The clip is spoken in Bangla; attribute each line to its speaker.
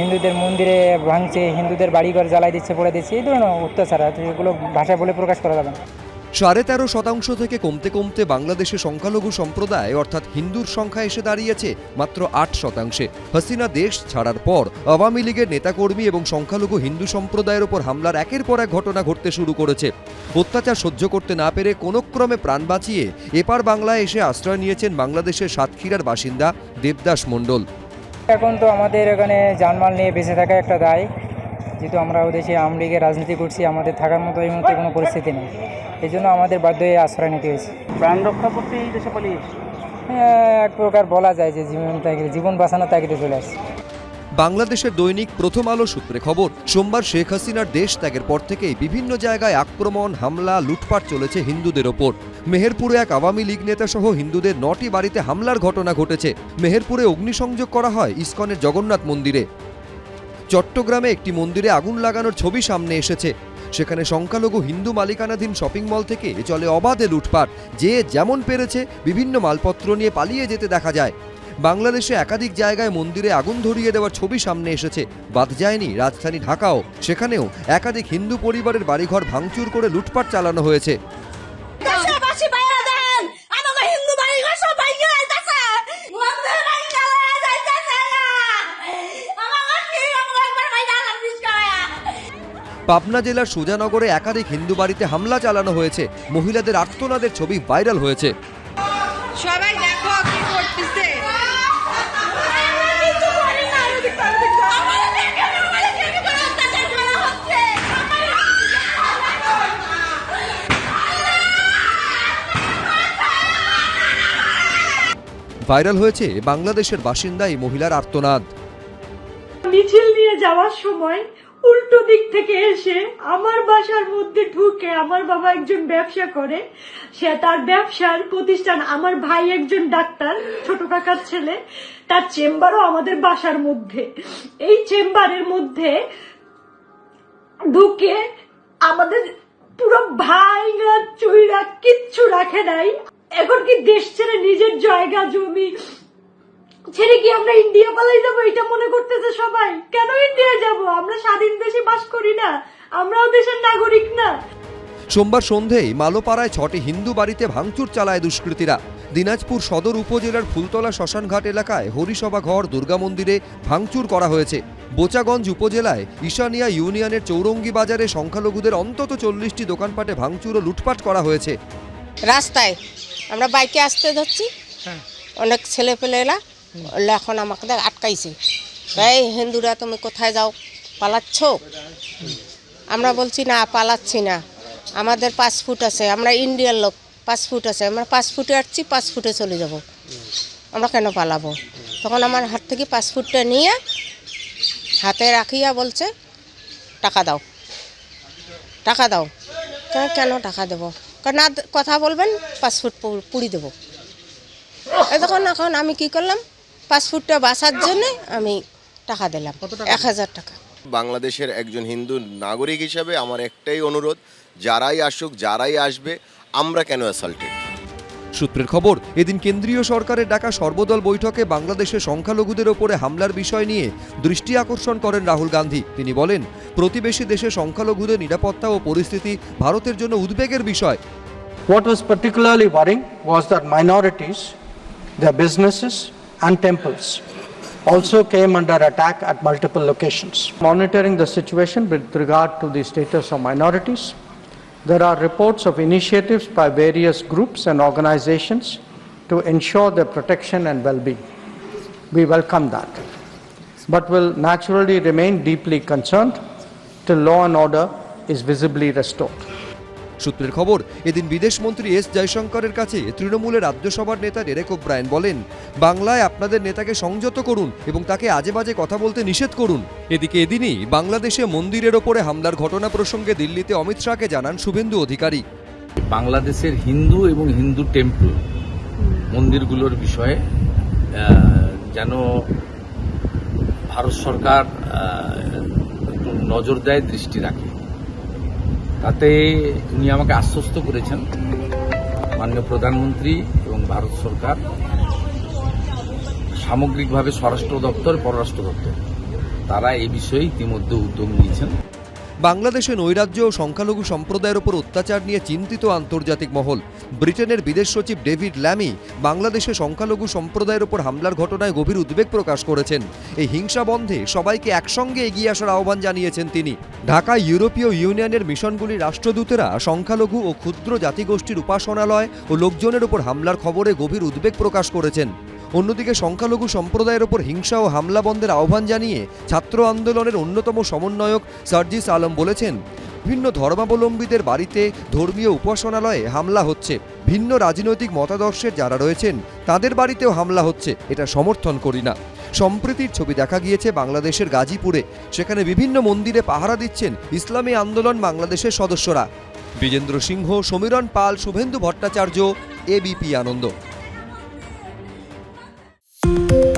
Speaker 1: হিন্দুদের মন্দিরে ভাঙছে হিন্দুদের বাড়িঘর জ্বালাই দিচ্ছে পড়ে দিচ্ছে এই ধরনের অত্যাচার এগুলো ভাষায় বলে প্রকাশ করা যাবে না।
Speaker 2: সাড়ে তেরো শতাংশ থেকে কমতে কমতে বাংলাদেশে সংখ্যালঘু সম্প্রদায়, অর্থাৎ হিন্দুর সংখ্যা এসে দাঁড়িয়েছে মাত্র আট শতাংশে। হাসিনা দেশ ছাড়ার পর আওয়ামী লীগের নেতাকর্মী এবং সংখ্যালঘু হিন্দু সম্প্রদায়ের ওপর হামলার একের পর এক ঘটনা ঘটতে শুরু করেছে। অত্যাচার সহ্য করতে না পেরে কোনো ক্রমে প্রাণ বাঁচিয়ে এপার বাংলায় এসে আশ্রয় নিয়েছেন বাংলাদেশের সাতক্ষীরার বাসিন্দা দেবদাস মণ্ডল।
Speaker 1: এখন তো আমাদের এখানে জানমাল নিয়ে বেঁচে থাকা একটা দায়। যেহেতু আমরা ওদেশে আওয়ামী লীগের রাজনীতি করছি আমাদের থাকার মতো এই মুহূর্তে কোনো পরিস্থিতি নেই। এই জন্য আমাদের বাধ্য হয়ে আশ্রয় নিতে হয়েছে।
Speaker 3: প্রাণ রক্ষা করতে এই দেশে পালিয়ে
Speaker 1: হ্যাঁ, এক প্রকার বলা যায় যে জীবন তাগিদে জীবন বাঁচানোর তাগিদে চলে আসছে।
Speaker 2: বাংলাদেশের দৈনিক প্রথম আলো সূত্রে খবর, সোমবার শেখ হাসিনার দেশ ত্যাগের পর থেকেই বিভিন্ন জায়গায় আক্রমণ, হামলা, লুটপাট চলেছে হিন্দুদের ওপর। মেহেরপুরে এক আওয়ামী লীগ নেতা সহ হিন্দুদের নটি বাড়িতে হামলার ঘটনা ঘটেছে। মেহেরপুরে অগ্নিসংযোগ করা হয় ইস্কনের জগন্নাথ মন্দিরে। চট্টগ্রামে একটি মন্দিরে আগুন লাগানোর ছবি সামনে এসেছে। সেখানে সংখ্যালঘু হিন্দু মালিকানাধীন শপিং মল থেকে চলে অবাধে লুটপাট। যে যেমন পেরেছে, বিভিন্ন মালপত্র নিয়ে পালিয়ে যেতে দেখা যায়। বাংলাদেশে একাধিক জায়গায় মন্দিরে আগুন ধরিয়ে দেওয়ার ছবি সামনে এসেছে। বাদ যায়নি রাজধানী ঢাকাও। সেখানেও একাধিক হিন্দু পরিবারের বাড়িঘর ভাঙচুর করে লুটপাট চালানো হয়েছে। পাবনা জেলার সুজানগরে একাধিক হিন্দু বাড়িতে হামলা চালানো হয়েছে। মহিলাদের আর্তনাদের ছবি ভাইরাল হয়েছে। ভাইরাল হয়েছে বাংলাদেশের বাসিন্দা এই মহিলার আর্তনাদ।
Speaker 4: মিছিল নিয়ে যাওয়ার সময় উল্টো দিক থেকে এসে আমার বাসার মধ্যে ঢুকে আমার বাবা একজন ব্যবসা করে। সে তার ব্যবসার প্রতিষ্ঠান, আমার ভাই একজন ডাক্তার, ছোট কাকার ছেলে, তার চেম্বারও আমাদের বাসার মধ্যে। এই চেম্বারের মধ্যে ঢুকে আমাদের পুরো ভাইরা, চুইরা কিচ্ছু রাখে নাই। এখন কি দেশ ছেড়ে নিজের জায়গা জমি ছেড়ে কি আমরা ইন্ডিয়া পালাই যাব? এটা মনে করতেছে সবাই। কেন ইন্ডিয়া যাব? আমরা স্বাধীন দেশে বাস করি না। আমরাও দেশের নাগরিক না।
Speaker 2: সোমবার সন্ধেয় মালোপাড়ায় ছটি হিন্দু বাড়িতে ভাঙচুর চালায় দুষ্কৃতীরা। দিনাজপুর সদর উপজেলার ফুলতলা শ্মশানঘাট এলাকায় হরিসভা ঘর দুর্গা মন্দিরে ভাঙচুর করা হয়েছে। বোচাগঞ্জ উপজেলায় ঈশানিয়া ইউনিয়নের চৌরঙ্গি বাজারে সংখ্যালঘুদের অন্তত চল্লিশটি দোকানপাটে ভাঙচুর ও লুটপাট করা হয়েছে।
Speaker 5: রাস্তায় আমরা বাইকে আসতে ধরছি। অনেক ছেলে পেলেরা এখন আমাকে দেখ আটকাইছে। এই হিন্দুরা তুমি কোথায় যাও? পালাচ্ছ? আমরা বলছি না পালাচ্ছি না। আমাদের পাসপোর্ট আছে আমরা ইন্ডিয়ার লোক পাসপোর্ট আছে। আমরা পাসপোর্টে আসছি পাসপোর্টে চলে যাব। আমরা কেন পালাবো? তখন আমার হাত থেকে পাসপোর্টটা নিয়ে হাতে রাখিয়া বলছে টাকা দাও। টাকা দাও। কেন কেন টাকা দেবো? না কথা বলবেন পাসপোর্ট পুড়ি দেবো। তখন এখন আমি কি করলাম? পাসপোর্টটা বাসার জন্য আমি টাকা দিলাম এক হাজার টাকা।
Speaker 6: বাংলাদেশের একজন হিন্দু নাগরিক হিসাবে আমার একটাই অনুরোধ যারাই আসুক যারাই আসবে আমরা কেন অ্যাসাল্টেড
Speaker 2: সূত্রের খবর এদিন কেন্দ্রীয় সরকারের ডাকা সর্বদল বৈঠকে বাংলাদেশের সংখ্যালঘুদের ওপরে হামলার বিষয় নিয়ে দৃষ্টি আকর্ষণ করেন রাহুল গান্ধী তিনি বলেন প্রতিবেশী দেশে সংখ্যালঘুদের নিরাপত্তা ও পরিস্থিতি ভারতের জন্য উদ্বেগের বিষয়
Speaker 7: What was particularly worrying was that minorities, their businesses, and temples also came under attack at multiple locations. Monitoring the situation with regard to the status of minorities, there are reports of initiatives by various groups and organizations to ensure their protection and well being. We welcome that, but will naturally remain deeply concerned till law and order is visibly restored.
Speaker 2: সূত্রের খবর, এদিন বিদেশমন্ত্রী এস জয়শঙ্করের কাছে তৃণমূলের রাজ্যসভার নেতা ডেরেক ওব্রায়ন বলেন, বাংলায় আপনাদের নেতাকে সংযত করুন এবং তাকে আজে বাজে কথা বলতে নিষেধ করুন। এদিকে এদিনই বাংলাদেশে মন্দিরের ওপরে হামলার ঘটনা প্রসঙ্গে দিল্লিতে অমিত শাহকে জানান শুভেন্দু অধিকারী।
Speaker 8: বাংলাদেশের হিন্দু এবং হিন্দু টেম্পল মন্দিরগুলোর বিষয়ে যেন ভারত সরকার নজর দেয় দৃষ্টি রাখে। তাতে উনি আমাকে আশ্বস্ত করেছেন। মাননীয় প্রধানমন্ত্রী এবং ভারত সরকার সামগ্রিকভাবে স্বরাষ্ট্র দপ্তর, পররাষ্ট্র দপ্তর, তারা এই বিষয়ে ইতিমধ্যে উদ্যোগ নিয়েছেন।
Speaker 2: বাংলাদেশে নৈরাজ্য ও সংখ্যালঘু সম্প্রদায়ের উপর অত্যাচার নিয়ে চিন্তিত আন্তর্জাতিক মহল। ব্রিটেনের বিদেশ সচিব ডেভিড ল্যামি বাংলাদেশে সংখ্যালঘু সম্প্রদায়ের উপর হামলার ঘটনায় গভীর উদ্বেগ প্রকাশ করেছেন। এই হিংসা বন্ধে সবাইকে একসঙ্গে এগিয়ে আসার আহ্বান জানিয়েছেন তিনি। ঢাকায় ইউরোপীয় ইউনিয়নের মিশনগুলির রাষ্ট্রদূতেরা সংখ্যালঘু ও ক্ষুদ্র জাতিগোষ্ঠীর উপাসনালয় ও লোকজনের উপর হামলার খবরে গভীর উদ্বেগ প্রকাশ করেছেন। অন্যদিকে সংখ্যালঘু সম্প্রদায়ের ওপর হিংসা ও হামলা বন্ধের আহ্বান জানিয়ে ছাত্র আন্দোলনের অন্যতম সমন্বয়ক সার্জিস আলম বলেছেন, ভিন্ন ধর্মাবলম্বীদের বাড়িতে ধর্মীয় উপাসনালয়ে হামলা হচ্ছে। ভিন্ন রাজনৈতিক মতাদর্শের যারা রয়েছেন, তাদের বাড়িতেও হামলা হচ্ছে। এটা সমর্থন করি না। সম্প্রীতির ছবি দেখা গিয়েছে বাংলাদেশের গাজীপুরে। সেখানে বিভিন্ন মন্দিরে পাহারা দিচ্ছেন ইসলামী আন্দোলন বাংলাদেশের সদস্যরা। Bijendra Singh, Samiran Pal, Suvendu Bhattacharya ABP Ananda. Thank you.